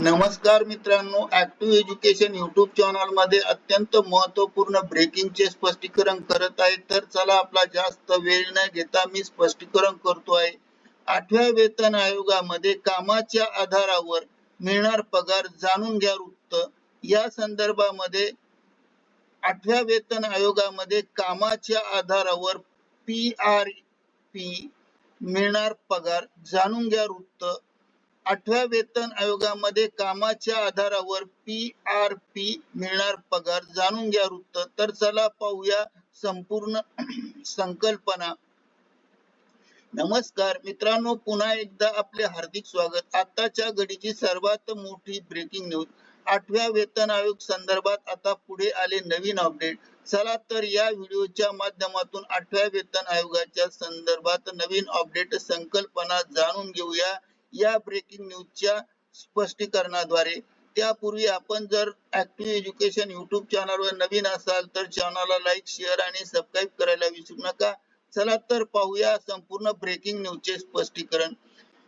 नमस्कार मित्रांनो active education YouTube चॅनलमध्ये अत्यंत महत्त्वपूर्ण ब्रेकिंगचे स्पष्टीकरण करत आहे. तर चला आपला जास्त वेळ न घेता मी स्पष्टीकरण करतो आहे. आठव्या वेतन आयोगामध्ये कामाच्या आधारावर मिळणार पगार जाणून घ्या वृत्त. या संदर्भामध्ये आठव्या वेतन आयोगामध्ये कामाच्या आधारावर पी आर पी मिळणार पगार जाणून घ्या वृत्त. आठव्या वेतन आयोगामध्ये कामाच्या आधारावर पी आर पी मिळणार पगार जाणून घ्या वृत्त. तर चला पाहूया संपूर्ण संकल्पना. नमस्कार मित्रांनो पुन्हा एकदा आपले हार्दिक स्वागत. आताच्या घडीची सर्वात मोठी ब्रेकिंग न्यूज आठव्या वेतन आयोग संदर्भात आता पुढे आले नवीन अपडेट चला तर या व्हिडिओच्या माध्यमातून आठव्या वेतन आयोगाच्या संदर्भात नवीन अपडेट संकल्पना जाणून घेऊया. या ब्रेकिंग न्यूजच्या स्पष्टीकरणाद्वारे. त्यापूर्वी आपण जर ऍक्टिव्ह एज्युकेशन युट्यूब चॅनलवर नवीन असाल तर चॅनलला लाईक शेअर आणि सबस्क्राईब करायला विसरू नका. चला तर पाहूया संपूर्ण ब्रेकिंग न्यूजचे स्पष्टीकरण.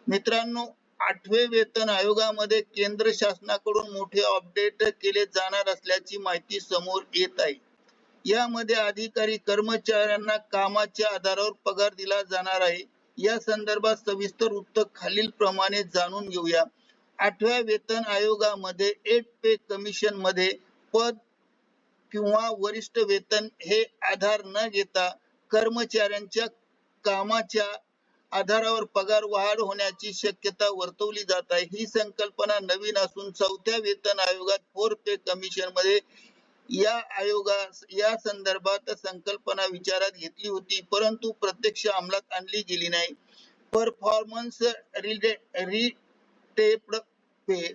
मित्रांनो आठवे वेतन आयोगामध्ये केंद्र शासनाकडून मोठे अपडेट केले जाणार असल्याची माहिती समोर येत आहे. यामध्ये अधिकारी कर्मचाऱ्यांना कामाच्या आधारावर पगार दिला जाणार आहे. या संदर्भात सविस्तर उत्तर खालील प्रमाणे जाणून घेऊया. आठव्या वेतन आयोगामध्ये एट पे कमिशनमध्ये पद किंवा वरिष्ठ वेतन हे आधार न घेता कर्मचाऱ्यांच्या कामाच्या आधारावर पगार वाढ होण्याची शक्यता वर्तवली जात आहे. ही संकल्पना नवीन असून चौथ्या वेतन आयोगात फोर पे कमिशनमध्ये या आयोगास या संदर्भात संकल्पना विचारात घेतली होती परंतु प्रत्यक्ष अंमलात आणली गेली नाही. Performance related pay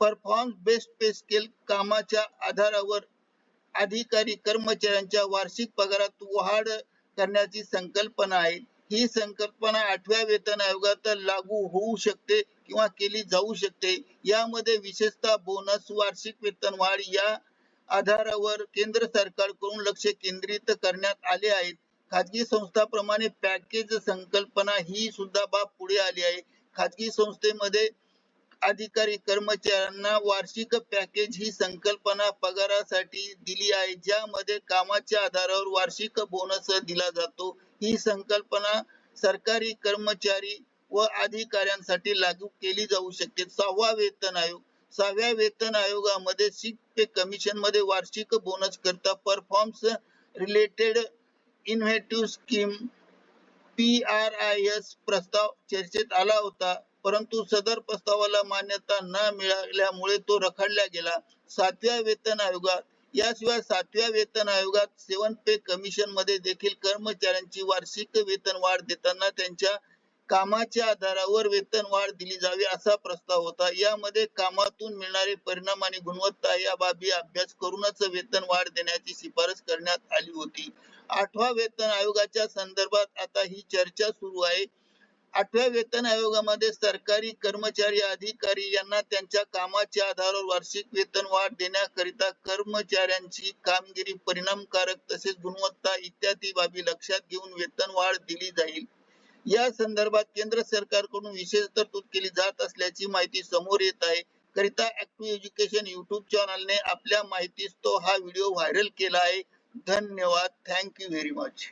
performance based pay scale कामाच्या आधारावर अधिकारी कर्मचाऱ्यांच्या वार्षिक पगारात वाढ करण्याची संकल्पना आहे. ही संकल्पना आठव्या वेतन आयोगात लागू होऊ शकते किंवा केली जाऊ शकते. यामध्ये विशेषतः बोनस वार्षिक वेतन वाढ या आधारावर केंद्र सरकारकडून लक्ष केंद्रित करण्यात आले आहेत. खाजगी संस्थाप्रमाणे पॅकेज संकल्पना ही सुद्धा बाब पुढे आली आहे. खाजगी संस्थेमध्ये अधिकारी कर्मचाऱ्यांना वार्षिक पॅकेज ही संकल्पना पगारासाठी दिली आहे ज्यामध्ये कामाच्या आधारावर वार्षिक बोनस दिला जातो. ही संकल्पना सरकारी कर्मचारी व अधिकाऱ्यांसाठी लागू केली जाऊ शकते. सहावा वेतन आयोग सहाव्या वेतन आयोगामध्ये सिक पे कमिशनमध्ये वार्षिक बोनस करता performance related incentive scheme P R I S प्रस्ताव चर्चेत आला होता. परंतु सदर प्रस्तावाला मान्यता न मिळाल्यामुळे तो रखडला गेला. सातव्या वेतन आयोगात याशिवाय सातव्या वेतन आयोगात सेवन पे कमिशनमध्ये देखील कर्मचाऱ्यांची वार्षिक वेतन वाढ देताना त्यांच्या कामाच्या आधारावर वेतन वाढ दिली जावी असा प्रस्ताव होता. यामध्ये कामातून मिळणारे परिणाम आणि गुणवत्ता या बाबी अभ्यास करूनच वेतन वाढ देण्याची शिफारस करण्यात आली होती. आठवा वेतन आयोगाच्या संदर्भात आता ही चर्चा सुरू आहे. आठव्या वेतन आयोगामध्ये सरकारी कर्मचारी अधिकारी यांना त्यांच्या कामाच्या आधारावर वार्षिक वेतन वाढ देण्याकरिता कर्मचाऱ्यांची कामगिरी परिणामकारक तसेच गुणवत्ता इत्यादी बाबी लक्षात घेऊन वेतन वाढ दिली जाईल. या संदर्भात केंद्र सरकारकडून विशेष तरतूद केली जात असल्याची माहिती समोर येत आहे. करिता ऍक्टिव्ह एज्युकेशन युट्यूब चॅनलने आपल्या माहितीस तो हा व्हिडिओ व्हायरल केला आहे. धन्यवाद. Thank you very much